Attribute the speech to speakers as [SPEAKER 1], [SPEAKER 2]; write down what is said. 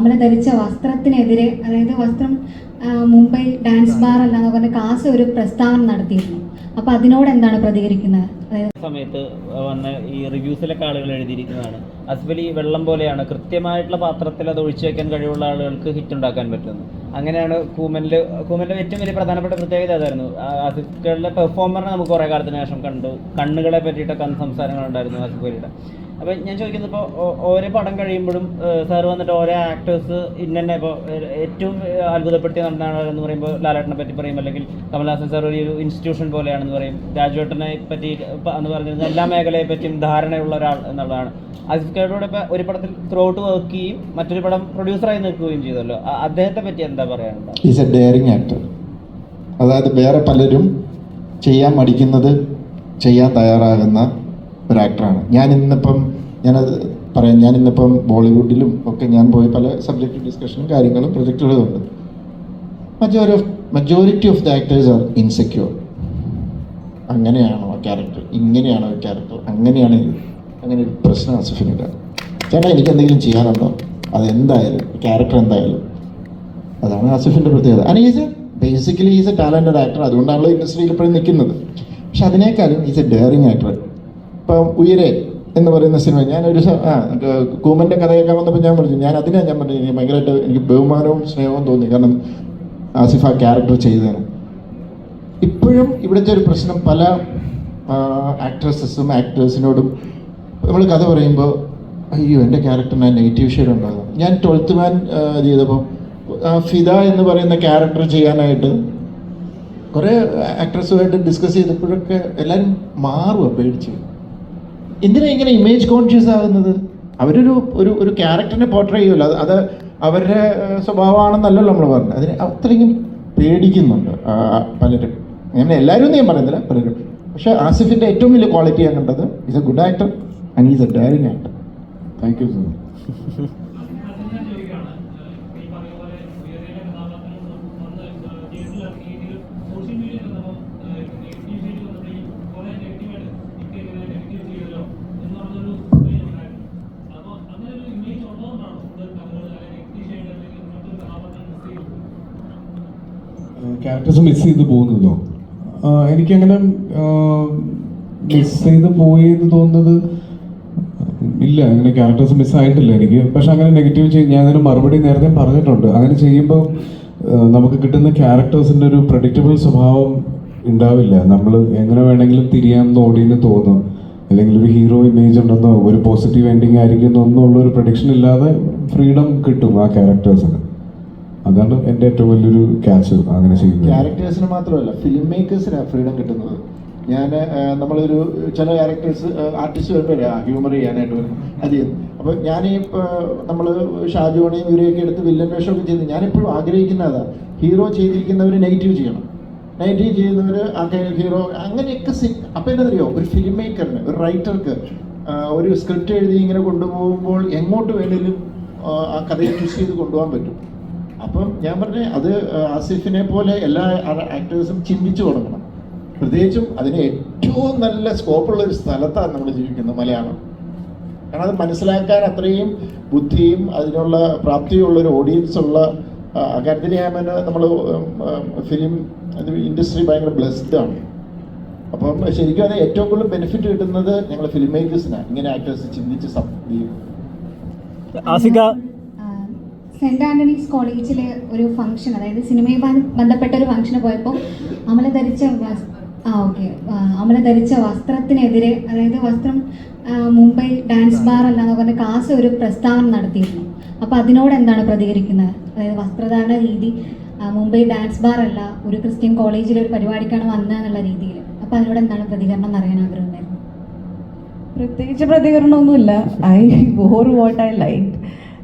[SPEAKER 1] അമല ധരിച്ച വസ്ത്രത്തിനെതിരെ അതായത് വസ്ത്രം മുംബൈ ഡാൻസ് ബാർ അല്ലാന്ന് പറഞ്ഞ കാസ് ഒരു പ്രസ്താവന നടത്തിയിരുന്നു. അപ്പൊ അതിനോട് എന്താണ് പ്രതികരിക്കുന്നത്?
[SPEAKER 2] സമയത്ത് വന്ന ഈ റിവ്യൂസിലൊക്കെ ആളുകൾ എഴുതിയിരിക്കുന്നതാണ്. അസ്ബലി വെള്ളം പോലെയാണ്. കൃത്യമായിട്ടുള്ള പാത്രത്തിൽ അത് ഒഴിച്ചു വെക്കാൻ കഴിവുള്ള ആളുകൾക്ക് ഹിറ്റ് ഉണ്ടാക്കാൻ പറ്റുന്നു അങ്ങനെയാണ് കൂമനിൽ കൂമന്റെ ഏറ്റവും വലിയ പ്രധാനപ്പെട്ട പ്രത്യേകത അതായിരുന്നു. അസുഖകളുടെ പെർഫോമറിനെ നമുക്ക് കുറേ കാലത്തിന് ശേഷം കണ്ടു. കണ്ണുകളെ പറ്റിയിട്ടൊക്കെ സംസാരങ്ങൾ സംസാരങ്ങളുണ്ടായിരുന്നു അസുഖലിയുടെ അപ്പോൾ ഞാൻ ചോദിക്കുന്നത് ഇപ്പോൾ ഓരോ പടം കഴിയുമ്പോഴും സാർ വന്നിട്ട് ഓരോ ആക്ടേഴ്സ് ഇന്നെ ഇപ്പോൾ ഏറ്റവും അത്ഭുതപ്പെടുത്തിയ നടനാണ് എന്ന് പറയുമ്പോൾ ലാലേട്ടനെ പറ്റി പറയും അല്ലെങ്കിൽ കമൽഹാസൻ സാർ ഒരു ഇൻസ്റ്റിറ്റ്യൂഷൻ പോലെയാണെന്ന് പറയും രാജുവേട്ടനെ പറ്റി എന്ന് പറഞ്ഞിരുന്നത് എല്ലാ മേഖലയെ പറ്റിയും ധാരണയുള്ള ഒരാൾ എന്നുള്ളതാണ്. ആസിഫ് ഇപ്പോൾ ഒരു പടത്തിൽ ത്രൂ ഔട്ട് വർക്ക് ചെയ്യും മറ്റൊരു പടം പ്രൊഡ്യൂസറായി നിൽക്കുകയും ചെയ്തല്ലോ. അദ്ദേഹത്തെ പറ്റി എന്താ പറയാനുള്ളത്?
[SPEAKER 3] ഈസ് എ ഡെയറിങ് ആക്ടർ അതായത് വേറെ പലരും ചെയ്യാൻ മടിക്കുന്നത് ചെയ്യാൻ തയ്യാറാകുന്ന ഒരു ആക്ടറാണ് ഞാൻ ഇന്നിപ്പം ഞാനത് പറയാം. ഞാൻ ഇന്നിപ്പം ബോളിവുഡിലും ഒക്കെ ഞാൻ പോയ പല സബ്ജക്റ്റ് ഡിസ്കഷനും കാര്യങ്ങളും പ്രൊജക്റ്റുകളും ഉണ്ട്. Majority of majority of the actors are insecure അങ്ങനെയാണോ ക്യാരക്ടർ ഇങ്ങനെയാണോ ക്യാരക്ടർ അങ്ങനെയാണ് അങ്ങനെ ഒരു പ്രശ്നം അസഫിനില്ല ചേട്ടാ എനിക്ക് എന്തെങ്കിലും ചെയ്യാനുണ്ടോ? അതെന്തായാലും ക്യാരക്ടർ എന്തായാലും. അതാണ് അസഫിന്റെ പ്രത്യേകത. And is a basically is a talented actor അതുകൊണ്ടാണല്ലോ ഇൻഡസ്ട്രിയിൽ ഇപ്പോഴും നിൽക്കുന്നത്. പക്ഷെ അതിനേക്കാളും ഈസ് എ ഡെയറിങ് ആക്ടർ ഇപ്പം ഉയരെ എന്ന് പറയുന്ന സിനിമ. ഞാനൊരു ആ കൂമന്റെ കഥയൊക്കെ വന്നപ്പോൾ ഞാൻ പറഞ്ഞു ഞാൻ അതിനാണ് ഞാൻ പറഞ്ഞു എനിക്ക് ഭയങ്കരമായിട്ട് എനിക്ക് ബഹുമാനവും സ്നേഹവും തോന്നി. കാരണം ആസിഫ് ആ ക്യാരക്ടർ ചെയ്തതാണ്. ഇപ്പോഴും ഇവിടുത്തെ ഒരു പ്രശ്നം പല ആക്ട്രസസും ആക്ടേഴ്സിനോടും നമ്മൾ കഥ പറയുമ്പോൾ അയ്യോ എന്റെ ക്യാരക്ടറിന് നെഗറ്റീവ് ഷെയ്ഡ് ഉണ്ടാകും. ഞാൻ ട്വൽത്ത് മാൻ ചെയ്തപ്പോൾ ഫിദ എന്ന് പറയുന്ന ക്യാരക്ടർ ചെയ്യാനായിട്ട് കുറേ ആക്ട്രസുമായിട്ട് ഡിസ്കസ് ചെയ്തപ്പോഴൊക്കെ എല്ലാവരും മാറുക പേടിച്ച്. എന്തിനാ ഇങ്ങനെ ഇമേജ് കോൺഷ്യസ് ആകുന്നത്? അവരൊരു ഒരു ഒരു ക്യാരക്ടറിനെ പോർട്രേ ചെയ്യുമല്ലോ അത് അത് അവരുടെ സ്വഭാവമാണെന്നല്ലല്ലോ നമ്മൾ പറഞ്ഞത്. അതിന് അത്രയും പേടിക്കുന്നുണ്ട് പലരും. അങ്ങനെ എല്ലാവരും ഞാൻ പറയുന്നില്ല പലരും. പക്ഷേ ആസിഫിന്റെ ഏറ്റവും വലിയ ക്വാളിറ്റി കണ്ടത് is a good actor and is a daring actor thank you sir
[SPEAKER 4] characters miss ചെയ്ത് പോകുന്നതോ എനിക്കങ്ങനെ മിസ് ചെയ്ത് പോയി എന്ന് തോന്നുന്നത് ഇല്ല. അങ്ങനെ ക്യാരക്ടേഴ്സ് മിസ് ആയിട്ടില്ല എനിക്ക്. പക്ഷെ അങ്ങനെ നെഗറ്റീവ് ചെയ്യും ഞാൻ അതിന് മറുപടി നേരത്തെ പറഞ്ഞിട്ടുണ്ട്. അങ്ങനെ ചെയ്യുമ്പോൾ നമുക്ക് കിട്ടുന്ന ക്യാരക്ടേഴ്സിന്റെ ഒരു പ്രഡിക്റ്റബിൾ സ്വഭാവം ഉണ്ടാവില്ല. നമ്മൾ എങ്ങനെ വേണമെങ്കിലും തിരിയാമെന്ന് ഓടിയെന്ന് തോന്നും. അല്ലെങ്കിൽ ഒരു ഹീറോ ഇമേജ് ഉണ്ടെന്നോ ഒരു പോസിറ്റീവ് എൻഡിങ് ആയിരിക്കും ഉള്ള ഒരു പ്രഡിക്ഷൻ ഇല്ലാതെ ഫ്രീഡം കിട്ടും ആ ക്യാരക്ടേഴ്സിന് അതാണ് എന്റെ ഏറ്റവും വലിയൊരു ക്യാച്ച് അങ്ങനെ ചെയ്യുന്നത്.
[SPEAKER 3] ക്യാരക്ടേഴ്സിന് മാത്രമല്ല ഫിലിം മേക്കേഴ്സിനാണ് ഫ്രീഡം കിട്ടുന്നത്. ഞാൻ നമ്മളൊരു ചില ക്യാരക്ടേഴ്സ് ആർട്ടിസ്റ്റ് വരുമ്പോൾ ഹ്യൂമർ ചെയ്യാനായിട്ട് വരും. അത് ചെയ്യും അപ്പോൾ ഞാൻ ഈ നമ്മൾ ഷാജുവണിയും ഇവരെയൊക്കെ എടുത്ത് വില്ലൻ വേഷമൊക്കെ ചെയ്ത് ഞാനിപ്പോഴും ആഗ്രഹിക്കുന്ന അതാ ഹീറോ ചെയ്തിരിക്കുന്നവർ നെഗറ്റീവ് ചെയ്യണം. നെഗറ്റീവ് ചെയ്യുന്നവർ ഹീറോ അങ്ങനെയൊക്കെ സി അപ്പോൾ അറിയോ ഒരു ഫിലിം മേക്കറിന് ഒരു റൈറ്റർക്ക് ഒരു സ്ക്രിപ്റ്റ് എഴുതി ഇങ്ങനെ കൊണ്ടുപോകുമ്പോൾ എങ്ങോട്ട് വേണേലും ആ, കഥയെ ട്വിസ്റ്റ് ചെയ്ത് കൊണ്ടുപോകാൻ പറ്റും. അപ്പം ഞാൻ പറഞ്ഞു അത് ആസിഫിനെ പോലെ എല്ലാ ആക്ടേഴ്സും ചിന്തിച്ചു തുടങ്ങണം. പ്രത്യേകിച്ചും അതിന് ഏറ്റവും നല്ല സ്കോപ്പുള്ള ഒരു സ്ഥലത്താണ് നമ്മൾ ജീവിക്കുന്നത് മലയാളം. കാരണം അത് മനസ്സിലാക്കാൻ അത്രയും ബുദ്ധിയും അതിനുള്ള പ്രാപ്തിയുള്ള ഒരു ഓഡിയൻസ് ഉള്ള അക്കാഡമി ഞാൻ നമ്മൾ ഫിലിം ഇൻഡസ്ട്രി ഭയങ്കര ബ്ലെസ്ഡ് ആണ്. അപ്പം ശരിക്കും അത് ഏറ്റവും കൂടുതൽ ബെനിഫിറ്റ് കിട്ടുന്നത് ഞങ്ങൾ ഫിലിം മേക്കേഴ്സിനാണ് ഇങ്ങനെ ആക്ടേഴ്സ് ചിന്തിച്ച് സബ് ചെയ്യും
[SPEAKER 2] ആസിക
[SPEAKER 1] സെന്റ് ആന്റണീസ് കോളേജിലെ ഒരു ഫംഗ്ഷൻ അതായത് സിനിമയുമായി ബന്ധപ്പെട്ട ഒരു ഫംഗ്ഷന് പോയപ്പോൾ അമല ധരിച്ച ആ ഓക്കെ അമല ധരിച്ച വസ്ത്രത്തിനെതിരെ അതായത് വസ്ത്രം മുംബൈ ഡാൻസ് ബാർ അല്ലാന്ന് പറഞ്ഞ കാസ് ഒരു പ്രസ്താവന നടത്തിയിരുന്നു. അപ്പോൾ അതിനോട് എന്താണ് പ്രതികരിക്കുന്നത്? അതായത് വസ്ത്രധാരണ രീതി മുംബൈ ഡാൻസ് ബാർ അല്ല ഒരു ക്രിസ്ത്യൻ കോളേജിൽ ഒരു പരിപാടിക്കാണ് വന്നതെന്നുള്ള രീതിയിൽ. അപ്പോൾ അതിനോട് എന്താണ് പ്രതികരണം എന്ന് അറിയാൻ ആഗ്രഹമുണ്ടായിരുന്നു?
[SPEAKER 5] പ്രത്യേകിച്ച് പ്രതികരണമൊന്നുമില്ല. I bore what I like